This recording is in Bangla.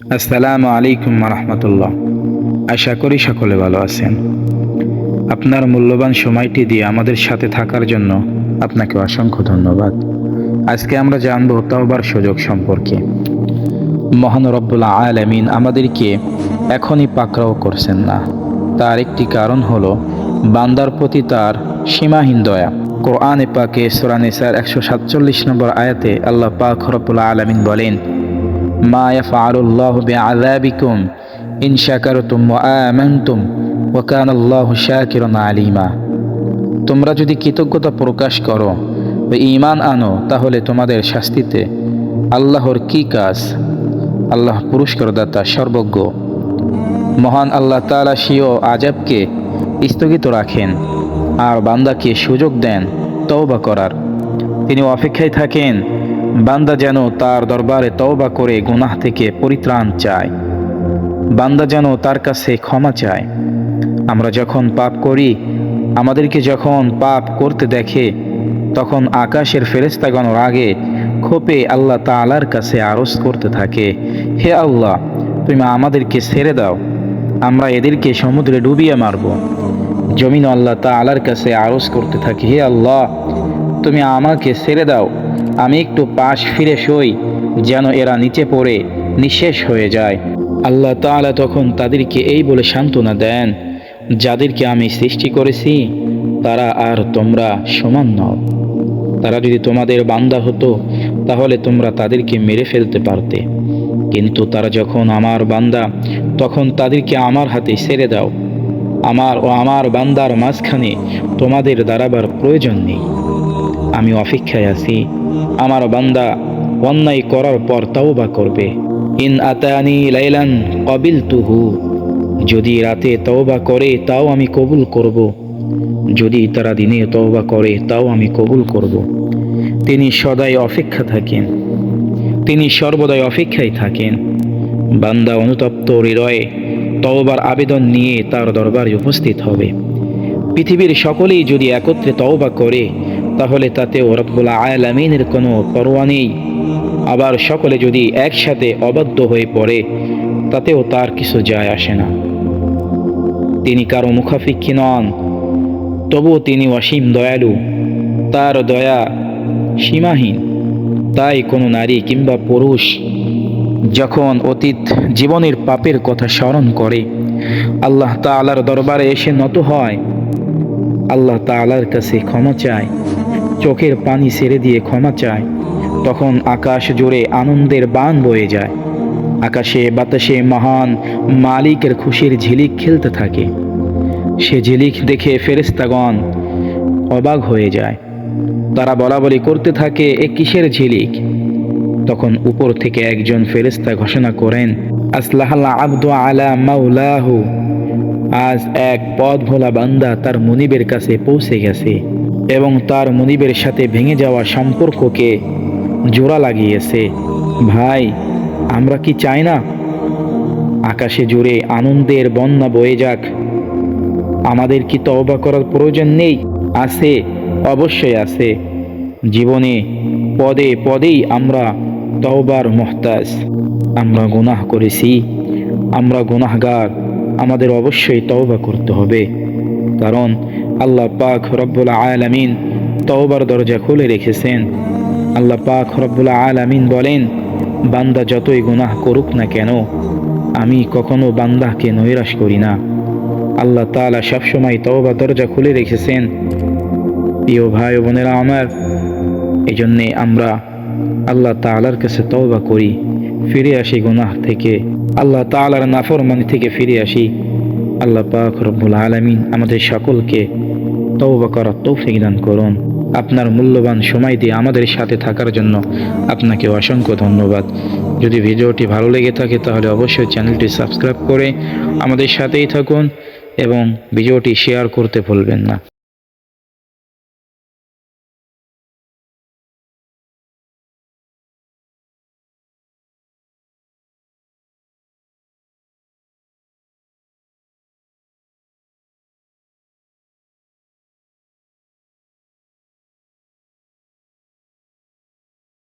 আসসালামু আলাইকুম রহমতুল্লাহ আশা করি সকলে ভালো আছেন। আপনার মূল্যবান সময়টি দিয়ে আমাদের সাথে থাকার জন্য আপনাকে অসংখ্য ধন্যবাদ। আজকে আমরা জানব তাওবার সুযোগ সম্পর্কে। মহান রব্বুল্লা আলামিন আমাদেরকে এখনই পাকড়াও করছেন না। তার একটি কারণ হলো, বান্দার প্রতি তার সীমাহীন দয়া। কোরআনে পাকে সুরানিসার একশো সাতচল্লিশ নম্বর আয়াতে আল্লাহ পাক রব্বুল্লা আলামিন বলেন মা ইয়াফআলুল্লাহু বিআযাবিকুম ইন শাকারতুম ওয়া আমানতুম ওয়া কানা আলিমা। তোমরা যদি কৃতজ্ঞতা প্রকাশ করো ও ঈমান আনো, তাহলে তোমাদের শাস্তিতে আল্লাহর কি কাজ? আল্লাহ পুরস্কারদাতা সর্বজ্ঞ। মহান আল্লাহ তাআলা সিও আজাবকে স্থগিত রাখেন আর বান্দাকে সুযোগ দেন তওবা করার। তিনি অপেক্ষায় থাকেন বান্দা যেন তার দরবারে তওবা করে গুনাহ থেকে পরিত্রাণ চায়। বান্দা যেন তার কাছে ক্ষমা চায়। আমরা যখন পাপ করি, আমাদেরকে যখন পাপ করতে দেখে, তখন আকাশের ফেরেস্তাগণ রাগে ক্ষোপে আল্লাহ তাআলার কাছে আরজ করতে থাকে, হে আল্লাহ, তুমি আমাদেরকে ছেড়ে দাও, আমরা এদেরকে সমুদ্রে ডুবিয়ে মারব। জমিন আল্লাহ তাআলার কাছে আরজ করতে থাকে, হে আল্লাহ, তুমি আমাকে ছেড়ে দাও। আমি একটু পাশ ফিরে সই যেন এরা নিচে পড়ে নিঃশেষ হয়ে যায়। আল্লাহ তাআলা তখন তাদেরকে এই বলে সান্ত্বনা দেন, যাদেরকে আমি সৃষ্টি করেছি, তারা আর তোমরা সমান নও। তারা যদি তোমাদের বান্দা হতো, তাহলে তোমরা তাদেরকে মেরে ফেলতে পারতে। কিন্তু তারা যখন আমার বান্দা, তখন তাদেরকে আমার হাতে ছেড়ে দাও। আমার ও আমার বান্দার মাঝখানে তোমাদের দাঁড়াবার প্রয়োজন নেই। আমি অপেক্ষায় আছি। আমার বান্দা অন্যায় করার পর তাওবা করবে। ইন আতানি লাইলান কবিল তুহু যদি রাতে তওবা করে, তাও আমি কবুল করব। যদি তারা দিনে তওবা করে, তাও আমি কবুল করব। তিনি সদাই অপেক্ষা থাকেন। তিনি সর্বদাই অপেক্ষায় থাকেন। বান্দা অনুতপ্ত হৃদয়ে তওবার আবেদন নিয়ে তার দরবারে উপস্থিত হবে। পৃথিবীর সকলেই যদি একত্রে তওবা করে তাহলে তাতে রব্বুল আয়ালামিনের কোনো পরোয়া নেই। আবার সকলে যদি একসাথে অবাধ্য হয়ে পড়ে, তাতেও তার কিছু যায় আসে না। তিনি কারও মুখাফিক্ষি নন, তবুও তিনি অসীম দয়ালু। তার দয়া সীমাহীন। তাই কোনো নারী কিংবা পুরুষ যখন অতীত জীবনের পাপের কথা স্মরণ করে, আল্লাহ তা তাআলার দরবারে এসে নত হয়। আল্লাহ তাআলার কাছে ক্ষমা চায়। চোখের পানি ছেড়ে দিয়ে ক্ষমা চায়। তখন আকাশ জুড়ে আনন্দের বান বয়ে যায়। আকাশে, বাতাসে মহান মালিকের খুশির ঝিলিক খেলতে থাকে। সে ঝিলিক দেখে ফেরেস্তাগণ অবাক হয়ে যায়। তারা বলা বলি করতে থাকে, এ কিসের ঝিলিক? তখন উপর থেকে একজন ফেরেস্তা ঘোষণা করেন আসলাহাল্লা আব্দু আলা মাউলাহু আজ এক পথ ভোলা বান্দা তার মনিবের কাছে পৌঁছে গেছে। এবং তার মনিবের সাথে ভেঙে যাওয়া সম্পর্ককে জোড়া লাগিয়েছে। ভাই, আমরা কি চাই না? আকাশে জুড়ে আনন্দের বন্যা বয়ে যাক। আমাদের কি তওবা করার প্রয়োজন নেই? আছে, অবশ্যই আছে। জীবনে পদে পদেই আমরা তওবার মহতাজ। আমরা গুনাহ করেছি। আমরা গুনাহগার। আমাদের অবশ্যই তওবা করতে হবে। কারণ আল্লাহ পাক রব্বুল আলামিন তওবার দরজা খুলে রেখেছেন। আল্লাহ পাক রব্বুল আলামিন বলেন, বান্দা যতই গুনাহ করুক না কেন, আমি কখনো বান্দাকে নৈরাশ করি না। আল্লাহ তাআলা সবসময় তওবা দরজা খুলে রেখেছেন। প্রিয় ভাই বোনেরা আমার এই জন্যে আমরা আল্লাহ তাআলার কাছে তওবা করি, ফিরে আসি গুনাহ থেকে। আল্লাহ তাআলার নাফরমানি থেকে ফিরে আসি। আল্লাহ পাক রব্বুল আলামিন আমাদের সকলকে তওবা করার তৌফিক দান করুন। আপনার মূল্যবান সময় দিয়ে আমাদের সাথে থাকার জন্য আপনাকে অসংখ্য ধন্যবাদ। যদি ভিডিওটি ভালো লেগে থাকে তাহলে অবশ্যই চ্যানেলটি সাবস্ক্রাইব করে আমাদের সাথেই থাকুন এবং ভিডিওটি শেয়ার করতে ভুলবেন না।